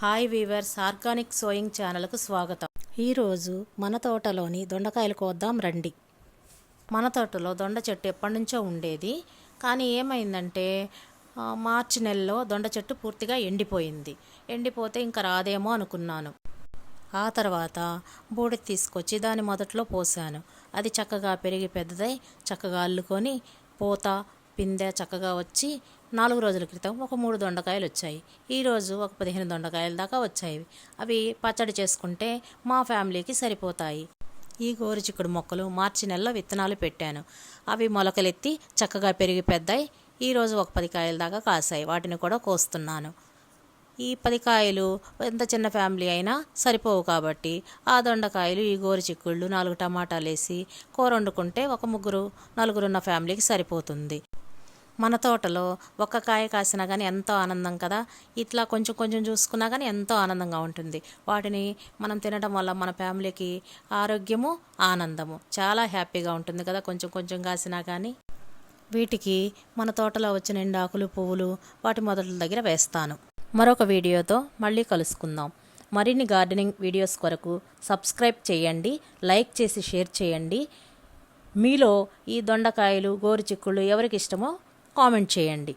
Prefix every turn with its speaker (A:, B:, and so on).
A: Hi weavers organic sowing ఛానల్కు స్వాగతం. ఈరోజు మన తోటలోని దొండకాయలు కోద్దాం రండి. మన తోటలో దొండ చెట్టు ఎప్పటి నుంచో ఉండేది. కానీ ఏమైందంటే మార్చి నెలలో దొండ చెట్టు పూర్తిగా ఎండిపోయింది. ఎండిపోతే ఇంకా రాదేమో అనుకున్నాను. ఆ తర్వాత బూడిద తీసుకొచ్చి దాని మొదట్లో పోసాను. అది చక్కగా పెరిగి పెద్దదై చక్కగా అల్లుకొని పూత పిందె చక్కగా వచ్చి నాలుగు రోజుల క్రితం ఒక మూడు దొండకాయలు వచ్చాయి. ఈరోజు ఒక పదిహేను దొండకాయల దాకా వచ్చాయి. అవి పచ్చడి చేసుకుంటే మా ఫ్యామిలీకి సరిపోతాయి. ఈ గోరుచిక్కుడు మొక్కలు మార్చి నెలలో విత్తనాలు పెట్టాను. అవి మొలకలెత్తి చక్కగా పెరిగి పెద్దాయి. ఈరోజు ఒక పది కాయల దాకా కాసాయి. వాటిని కూడా కోస్తున్నాను. ఈ పది కాయలు ఎంత చిన్న ఫ్యామిలీ అయినా సరిపోవు కాబట్టి ఆ దొండకాయలు ఈ గోరు చిక్కుళ్ళు నాలుగు టమాటాలు వేసి కూర వండుకుంటే ఒక ముగ్గురు నలుగురున్న ఫ్యామిలీకి సరిపోతుంది. మన తోటలో ఒక్క కాయ కాసినా కానీ ఎంతో ఆనందం కదా. ఇట్లా కొంచెం కొంచెం చూసుకున్నా కానీ ఎంతో ఆనందంగా ఉంటుంది. వాటిని మనం తినడం వల్ల మన ఫ్యామిలీకి ఆరోగ్యము ఆనందము చాలా హ్యాపీగా ఉంటుంది కదా కొంచెం కొంచెం కాసినా కానీ వీటికి మన తోటలో వచ్చిన ఎండాకులు పువ్వులు వాటి మొదట్ల దగ్గర వేస్తాను. మరొక వీడియోతో మళ్ళీ కలుసుకుందాం. మరిన్ని గార్డెనింగ్ వీడియోస్ కొరకు సబ్స్క్రైబ్ చేయండి లైక్ చేసి షేర్ చేయండి. మీలో ఈ దొండకాయలు గోరుచిక్కుళ్ళు ఎవరికి ఇష్టమో కామెంట్ చేయండి.